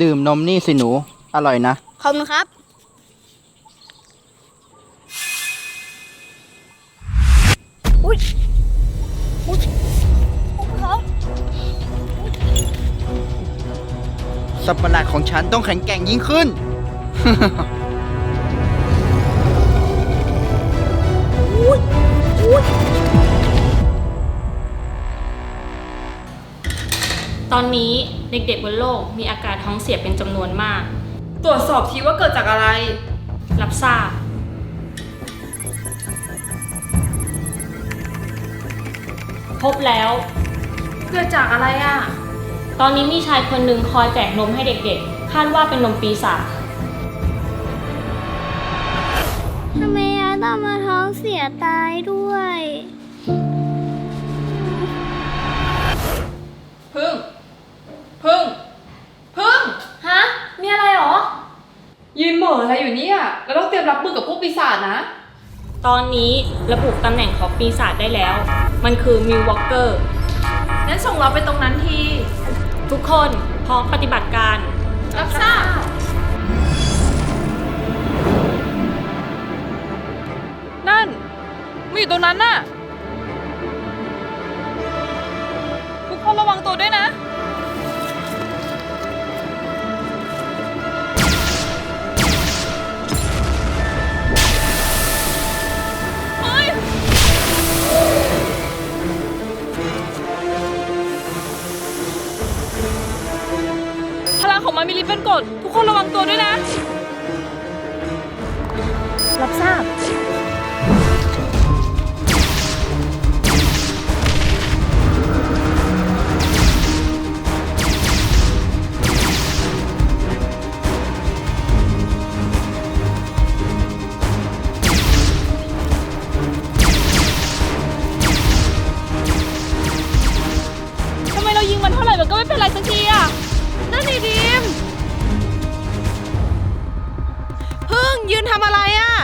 ดื่มนมนี่สิหนู อร่อยนะ ขอบคุณครับอุ้ยอุ้ยครับสัตว์ประหลาดของฉันต้องแข็งแกร่งยิ่งขึ้น ตอนนี้เด็กๆบนโลกมีอาการท้องเสียเป็นจำนวนมาก ตรวจสอบทีว่าเกิดจากอะไร รับทราบ พบแล้ว เกิดจากอะไรอะ ตอนนี้มีชายคนหนึ่งคอยแจกนมให้เด็กๆ คาดว่าเป็นนมปีศาจ ทำไมอาต้องมาท้องเสียตายด้วย พึ่ง พึ่ง พึ่ง ฮะ มีอะไรหรอ ยืนเหม่ออะไรอยู่เนี่ยเราต้องเตรียมรับมือกับพวกปีศาจนะ ตอนนี้ระบุตำแหน่งของปีศาจได้แล้ว มันคือมิววอลเกอร์ งั้นส่งเราไปตรงนั้นที ทุกคนพร้อมปฏิบัติการ รับทราบ นั่นมาอยู่ตรงนั้นน่ะ ของมันมีลิฟต์เป็นกฎทุกคนระวังตัวด้วยนะ รับทราบ ทำไมเรายิงมันเท่าไหร่มันก็ไม่เป็นไรสักทีอะ ทำอะไรอะ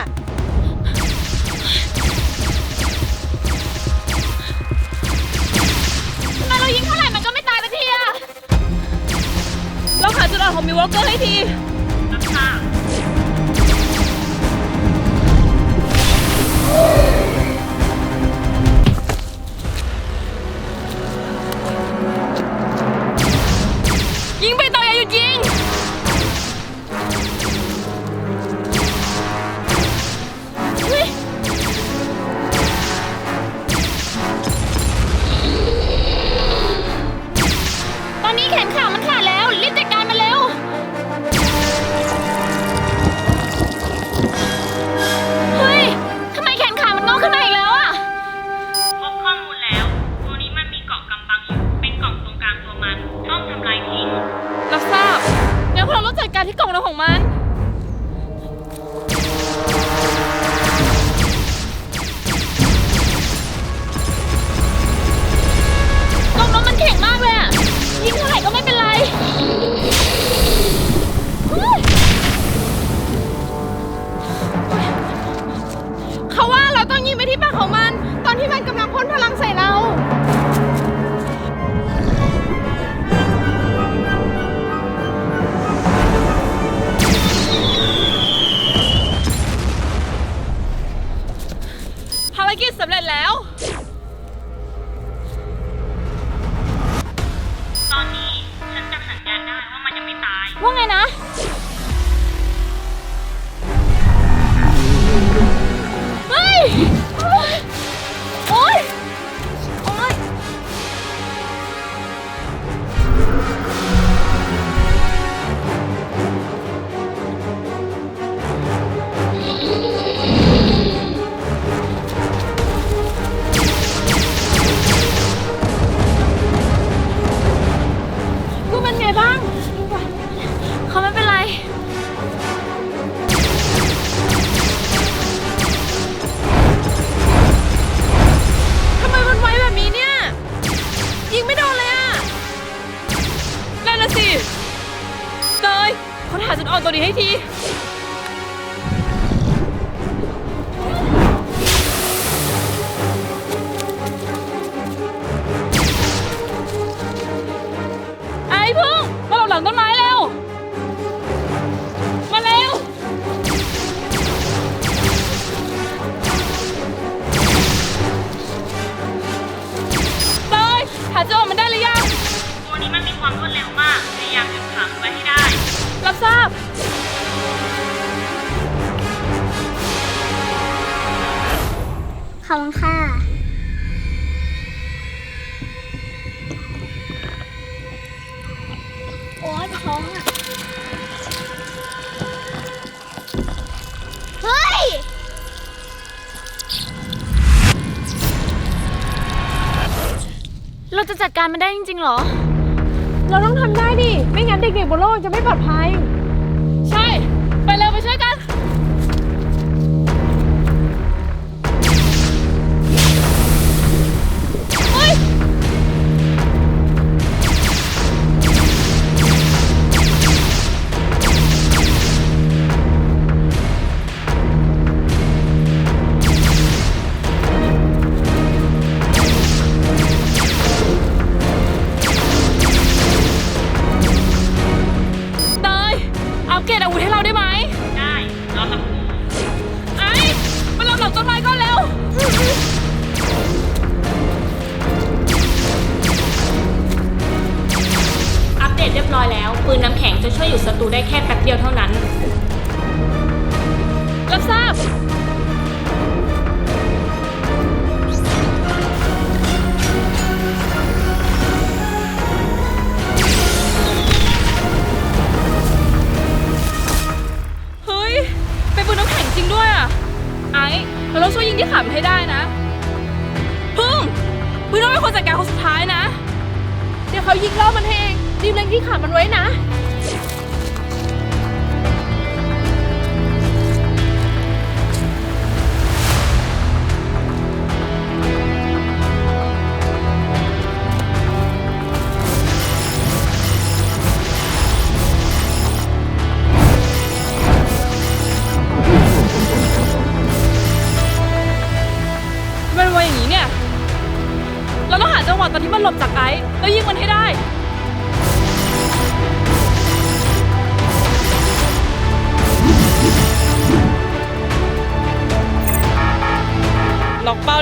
ทำไมเรายิงเท่าไหร่มันก็ไม่ตายสักทีอะเราหาจุดอ่อนของมิวอลเกอร์ให้ทียิงไปต่ออย่าหยุดยิงากของมัน ตอนที่มันกำลังพ่นพลังใส่เรา ภารกิจสำเร็จแล้ว ตอนนี้ฉันจับสัญญาณได้ว่ามันยังไม่ตาย ว่าไงนะ สิเตยค้นหาจุดอ่อนตัวนี้ให้ที ไอ้พึ่งมาหลบหลังต้นไม้ ขอบคุณค่ะ โอ๊ยท้องอะ เฮ้ย เราจะจัดการมันได้จริงๆเหรอ เราต้องทำได้ดิ ไม่งั้นเด็กๆบนโลกจะไม่ปลอดภัย เดตเรียบร้อยแล้ว ปืนน้ำแข็งจะช่วยหยุดศัตรูได้แค่แป๊บเดียวเท่านั้น รับทราบ เฮ้ย เป็นปืนน้ำแข็งจริงด้วยอะ ไอ้เราต้องช่วยยิงที่ขามันให้ได้นะ พึ่งพึ่งต้องเป็นคนจัดการคนสุดท้ายนะ เดี๋ยวเขายิงรอบมันให้เอง รีบเล็งที่ขามันไว้นะ มันไวอย่างนี้เนี่ย เราต้องหาจังหวะตอนที่มันหลบจากไอ้แล้วยิงมันให้ได้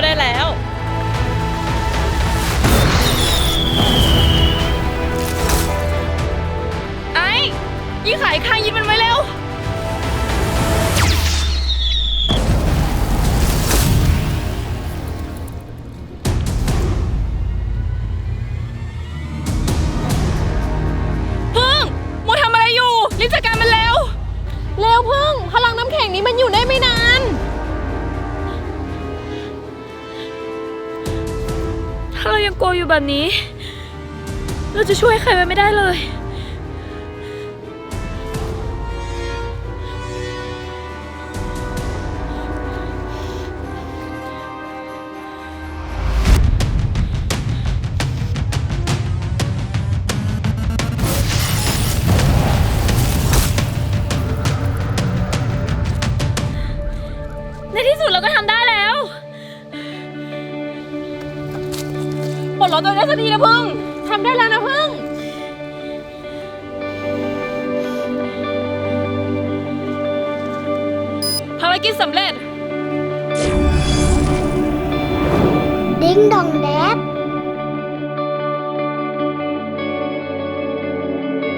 ได้แล้ว ถ้าเรายังกลัวอยู่แบบนี้ เราจะช่วยใครไว้ไม่ได้เลย สักทีนะพึ่งทำได้แล้วนะพึ่ง ภารกิจสำเร็จ ดิ้งดองแด